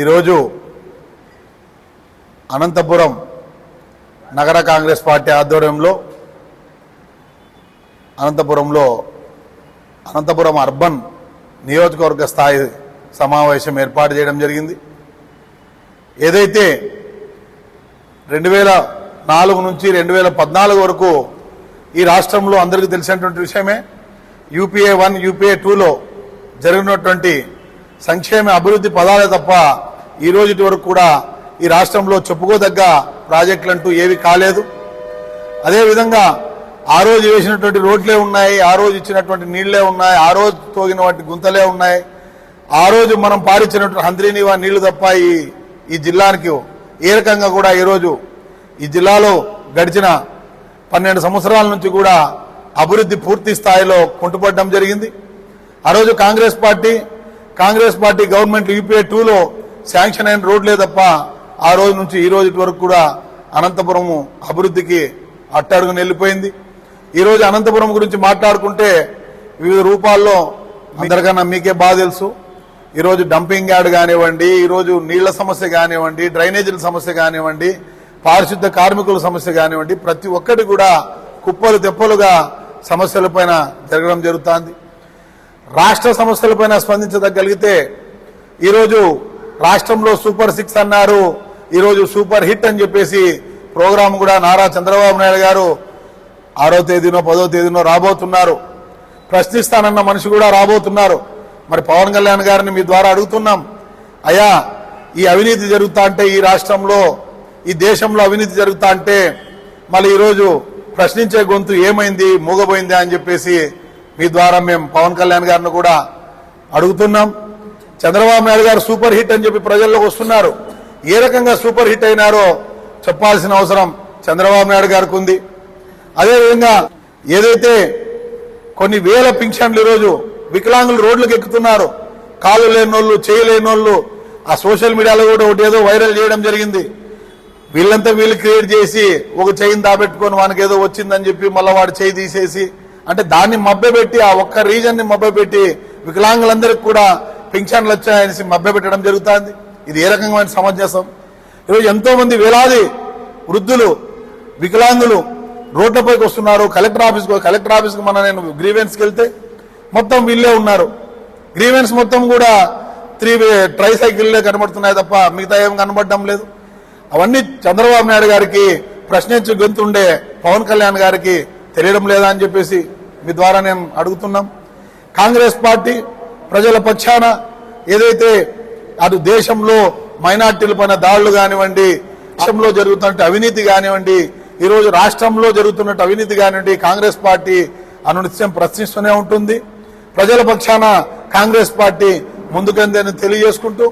ఈరోజు అనంతపురం నగర కాంగ్రెస్ పార్టీ ఆధ్వర్యంలో అనంతపురంలో అనంతపురం అర్బన్ నియోజకవర్గ స్థాయి సమావేశం ఏర్పాటు చేయడం జరిగింది. ఏదైతే రెండు వేల నాలుగు నుంచి రెండు వేల పద్నాలుగు వరకు ఈ రాష్ట్రంలో అందరికీ తెలిసినటువంటి విషయమే యూపీఏ వన్ యూపీఏ టూలో జరిగినటువంటి సంక్షేమ అభివృద్ధి పదాలే తప్ప ఈ రోజుటి వరకు కూడా ఈ రాష్ట్రంలో చెప్పుకోదగ్గ ప్రాజెక్టులు అంటూ ఏవి కాలేదు. అదేవిధంగా ఆ రోజు వేసినటువంటి రోడ్లే ఉన్నాయి ఆ రోజు ఇచ్చినటువంటి నీళ్ళే ఉన్నాయి ఆ రోజు తోగిన వాటి గుంతలే ఉన్నాయి. ఆ రోజు మనం పారించినటువంటి హంద్రీనివా నీళ్ళు తప్ప ఈ ఈ జిల్లానికి ఏ రకంగా కూడా ఈరోజు ఈ జిల్లాలో గడిచిన పన్నెండు సంవత్సరాల నుంచి కూడా అభివృద్ధి పూర్తి స్థాయిలో కుంటుపడడం జరిగింది. ఆ రోజు Congress party Congress party government UPA టూలో శాంక్షన్ అయిన రోడ్లే తప్ప ఆ రోజు నుంచి ఈ రోజు వరకు కూడా అనంతపురం అభివృద్ధికి అట్టడుగు వెళ్ళిపోయింది. ఈరోజు అనంతపురం గురించి మాట్లాడుకుంటే వివిధ రూపాల్లో అందరికన్నా మీకే బాగా తెలుసు. ఈరోజు డంపింగ్ యార్డ్ కానివ్వండి ఈరోజు నీళ్ళ సమస్య కానివ్వండి డ్రైనేజీల సమస్య కానివ్వండి పారిశుద్ధ కార్మికుల సమస్య కానివ్వండి ప్రతి ఒక్కటి కూడా కుప్పలు తెప్పలుగా సమస్యలపైన జరగడం జరుగుతోంది. రాష్ట్ర సమస్యలపైన స్పందించగలిగితే ఈరోజు రాష్ట్రంలో సూపర్ సిక్స్ అన్నారు. ఈరోజు సూపర్ హిట్ అని చెప్పేసి ప్రోగ్రాం కూడా నారా చంద్రబాబు నాయుడు గారు ఆరో తేదీనో పదో తేదీనో రాబోతున్నారు. ప్రశ్నిస్తానన్న మనిషి కూడా రాబోతున్నారు. మరి పవన్ కళ్యాణ్ గారిని మీ ద్వారా అడుగుతున్నాం. అయ్యా ఈ అవినీతి జరుగుతా అంటే ఈ రాష్ట్రంలో ఈ దేశంలో అవినీతి జరుగుతా అంటే మళ్ళీ ఈరోజు ప్రశ్నించే గొంతు ఏమైంది మూగబోయింది అని చెప్పేసి మీ ద్వారా మేము పవన్ కళ్యాణ్ గారిని కూడా అడుగుతున్నాం. చంద్రబాబు నాయుడు గారు సూపర్ హిట్ అని చెప్పి ప్రజల్లోకి వస్తున్నారు. ఏ రకంగా సూపర్ హిట్ అయినారో చెప్పాల్సిన అవసరం చంద్రబాబు నాయుడు గారికి ఉంది. అదేవిధంగా ఏదైతే కొన్ని వేల పింఛన్లు ఈరోజు వికలాంగులు రోడ్లకు ఎక్కుతున్నారు కాలు లేనోళ్ళు చేయలేనోళ్ళు ఆ సోషల్ మీడియాలో కూడా ఒకటి ఏదో వైరల్ చేయడం జరిగింది. వీళ్ళంతా వీళ్ళు క్రియేట్ చేసి ఒక చెయ్యిని దాబెట్టుకొని వానికి ఏదో వచ్చిందని చెప్పి మళ్ళీ వాడు చేయి తీసేసి అంటే దాన్ని మభ్యపెట్టి ఆ ఒక్క రీజన్ని మభ్యపెట్టి వికలాంగులందరికీ కూడా పెన్షన్లు వచ్చాయనేసి మభ్యపెట్టడం జరుగుతుంది. ఇది ఏ రకమైన సమంజసం? ఈరోజు ఎంతో మంది వేలాది వృద్ధులు వికలాంగులు రోడ్లపైకి వస్తున్నారు. కలెక్టర్ ఆఫీస్ కలెక్టర్ ఆఫీస్కి మన నేను గ్రీవెన్స్కి వెళ్తే మొత్తం వీళ్ళే ఉన్నారు. గ్రీవెన్స్ మొత్తం కూడా త్రీ ట్రై సైకిల్లే కనబడుతున్నాయి తప్ప మిగతా ఏం కనబడడం లేదు. అవన్నీ చంద్రబాబు నాయుడు గారికి ప్రశ్నించే గొంతుండే పవన్ కళ్యాణ్ గారికి తెలియడం లేదా అని చెప్పేసి మీ ద్వారా నేను అడుగుతున్నాం. కాంగ్రెస్ పార్టీ ప్రజల పక్షాన ఏదైతే అటు దేశంలో మైనార్టీల పైన దాడులు కానివ్వండి దేశంలో జరుగుతున్న అవినీతి కానివ్వండి ఈరోజు రాష్ట్రంలో జరుగుతున్న అవినీతి కానివ్వండి కాంగ్రెస్ పార్టీ అనునిత్యం ప్రశ్నిస్తూనే ఉంటుంది. ప్రజల పక్షాన కాంగ్రెస్ పార్టీ ముందుకందని తెలియజేసుకుంటూ